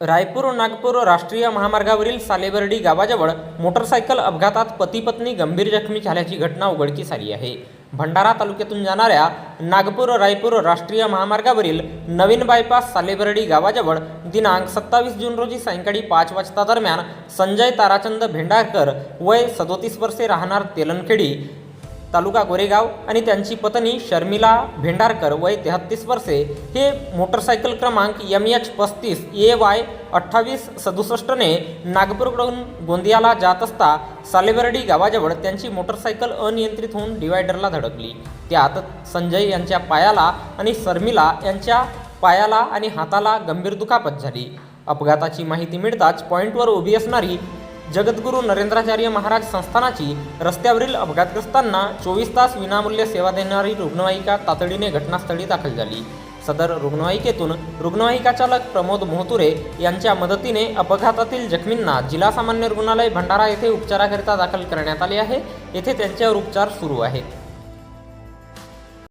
रायपूर नागपूर राष्ट्रीय महामार्गावरील सालेबर्डी गावाजवळ मोटरसायकल अपघातात पती पत्नी गंभीर जखमी झाल्याची घटना उघडकीस आली आहे. भंडारा तालुक्यातून जाणाऱ्या नागपूर रायपूर राष्ट्रीय महामार्गावरील नवीन बायपास सालेबर्डी गावाजवळ दिनांक सत्तावीस जून रोजी सायंकाळी पाच वाजता दरम्यान संजय ताराचंद भेंडारकर वय सदोतीस वर्षे राहणार तेलनखेडी तालुका गोरेगाव आणि त्यांची पत्नी शर्मिला भेंडारकर वय तेहत्तीस वर्षे हे मोटरसायकल क्रमांक एम एच पस्तीस ए वाय अठ्ठावीस सदुसष्टने नागपूरकडून गोंदियाला जात असता सालेबर्डी गावाजवळ त्यांची मोटरसायकल अनियंत्रित होऊन डिवायडरला धडकली. त्यात संजय यांच्या पायाला आणि शर्मिला यांच्या पायाला आणि हाताला गंभीर दुखापत झाली. अपघाताची माहिती मिळताच पॉईंटवर उभी असणारी जगद्गुरू नरेंद्राचार्य महाराज संस्थानाची रस्त्यावरील अपघातग्रस्तांना चोवीस तास विनामूल्य सेवा देणारी रुग्णवाहिका तातडीने घटनास्थळी दाखल झाली. सदर रुग्णवाहिकेतून रुग्णवाहिका चालक प्रमोद मोहतुरे यांच्या मदतीने अपघातातील जखमींना जिल्हा सामान्य रुग्णालय भंडारा येथे उपचाराकरिता दाखल करण्यात आले आहे. येथे त्यांच्यावर उपचार सुरू आहेत.